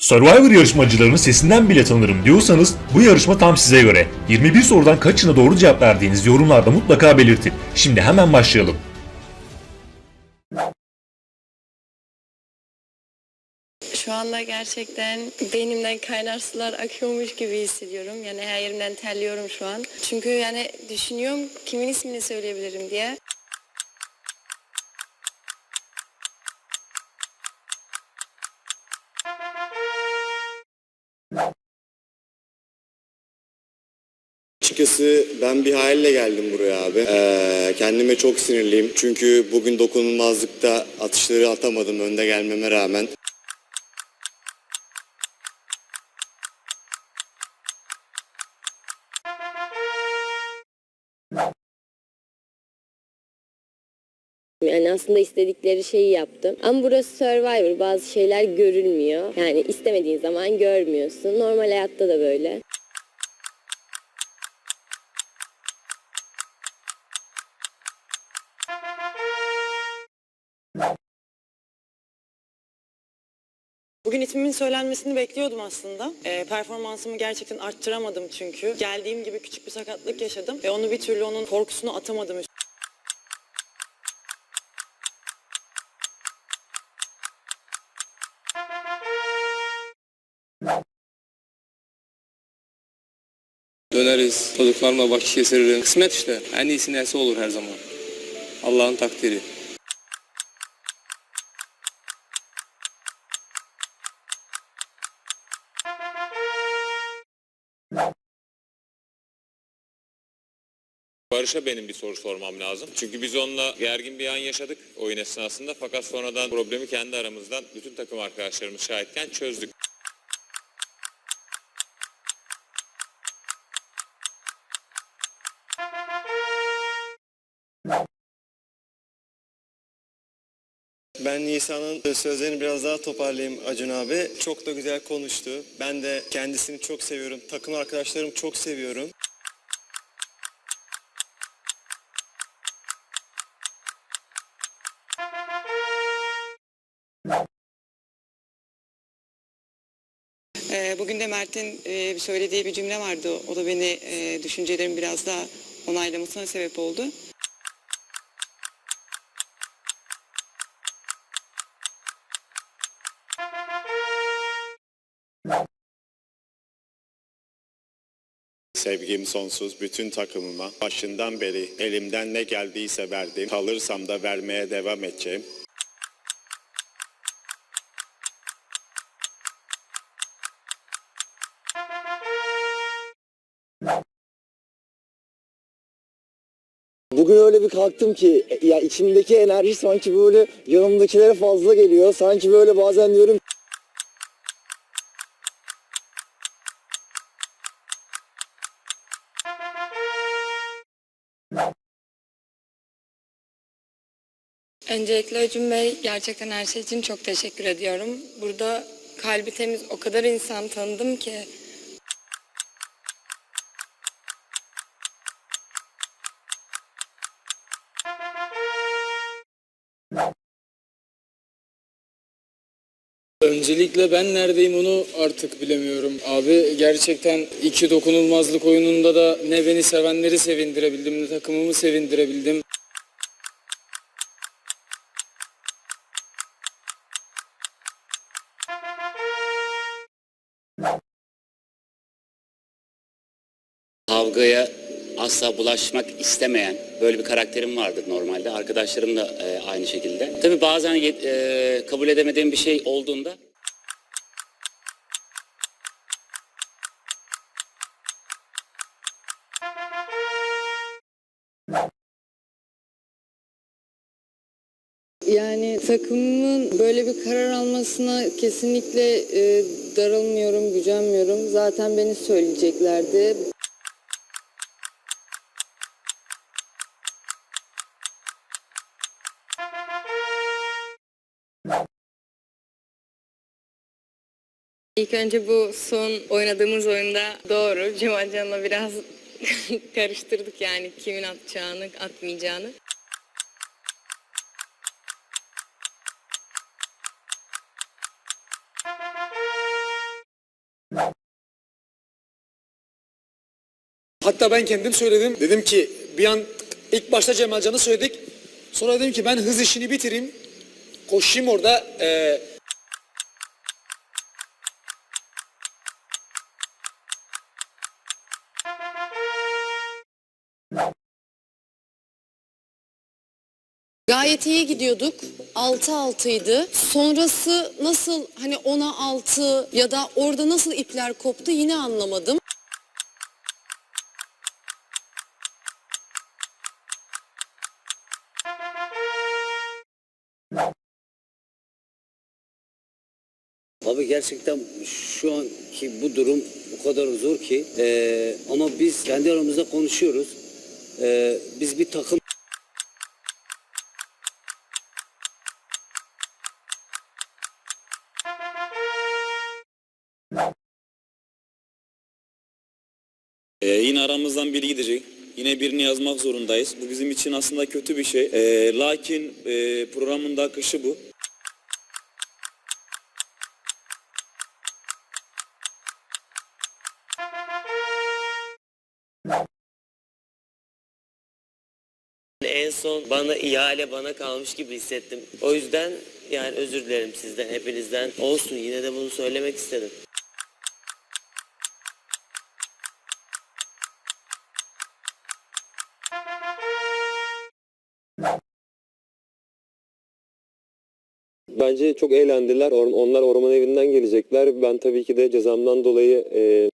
Survivor yarışmacılarının sesinden bile tanırım diyorsanız bu yarışma tam size göre. 21 sorudan kaçına doğru cevap verdiğiniz yorumlarda mutlaka belirtin. Şimdi hemen başlayalım. Şu anda gerçekten beynimden kaynar sular akıyormuş gibi hissediyorum. Yani her yerimden terliyorum şu an. Çünkü yani düşünüyorum kimin ismini söyleyebilirim diye. Açıkçası ben bir hayalle geldim buraya abi. Ee, kendime çok sinirliyim. Çünkü bugün dokunulmazlıkta atışları atamadım önde gelmeme rağmen. Yani aslında istedikleri şeyi yaptım. Ama burası Survivor. Bazı şeyler görülmüyor. Yani istemediğin zaman görmüyorsun. Normal hayatta da böyle. Bugün ismimin söylenmesini bekliyordum aslında. Ee, performansımı gerçekten arttıramadım çünkü. Geldiğim gibi küçük bir sakatlık yaşadım ve onu bir türlü onun korkusunu atamadım. Döneriz, çocuklarımla vakit geçiririm. Kısmet işte. En iyisi neyse olur her zaman. Allah'ın takdiri. Barış'a benim bir soru sormam lazım. Çünkü biz onunla gergin bir an yaşadık oyun esnasında. Fakat sonradan problemi kendi aramızdan bütün takım arkadaşlarımız şahitken çözdük. Ben Nisa'nın sözlerini biraz daha toparlayayım Acun abi. Çok da güzel konuştu. Ben de kendisini çok seviyorum. Takım arkadaşlarımı çok seviyorum. Bugün de Mert'in e, söylediği bir cümle vardı. O da beni e, düşüncelerimi biraz daha onaylamasına sebep oldu. Sevgim sonsuz bütün takımıma. Başından beri elimden ne geldiyse verdim. Kalırsam da vermeye devam edeceğim. Bugün öyle bir kalktım ki ya içimdeki enerji sanki böyle yanımdakilere fazla geliyor. Sanki böyle bazen diyorum Öncelikle Acun Bey gerçekten her şey için çok teşekkür ediyorum. Burada kalbi temiz o kadar insan tanıdım ki. Öncelikle ben neredeyim onu artık bilemiyorum. Abi gerçekten iki dokunulmazlık oyununda da ne beni sevenleri sevindirebildim ne takımımı sevindirebildim. kavgaya asla bulaşmak istemeyen böyle bir karakterim vardır normalde. Arkadaşlarım da e, aynı şekilde. Tabii bazen e, kabul edemediğim bir şey olduğunda Yani takımımın böyle bir karar almasına kesinlikle e, darılmıyorum, gücenmiyorum. Zaten beni söyleyeceklerdi. İlk önce bu son oynadığımız oyunda doğru. Cemalcan'la biraz karıştırdık yani kimin atacağını, atmayacağını. Hatta ben kendim söyledim. Dedim ki bir an ilk başta Cemalcan'ı söyledik. Sonra dedim ki ben hız işini bitireyim. Koşayım orada. Ee, Gayet iyi gidiyorduk. 6-6'ydı. Sonrası nasıl hani 10'a 6 ya da orada nasıl ipler koptu yine anlamadım. Abi gerçekten şu anki bu durum o kadar zor ki eee, ama biz kendi aramızda konuşuyoruz. Eee, biz bir takım Ee, yine aramızdan biri gidecek. Yine birini yazmak zorundayız. Bu bizim için aslında kötü bir şey. Ee, lakin e, programın da akışı bu. En son bana ihale bana kalmış gibi hissettim. O yüzden yani özür dilerim sizden hepinizden. Olsun yine de bunu söylemek istedim. Bence çok eğlendiler. Onlar orman evinden gelecekler. Ben tabii ki de cezamdan dolayı e,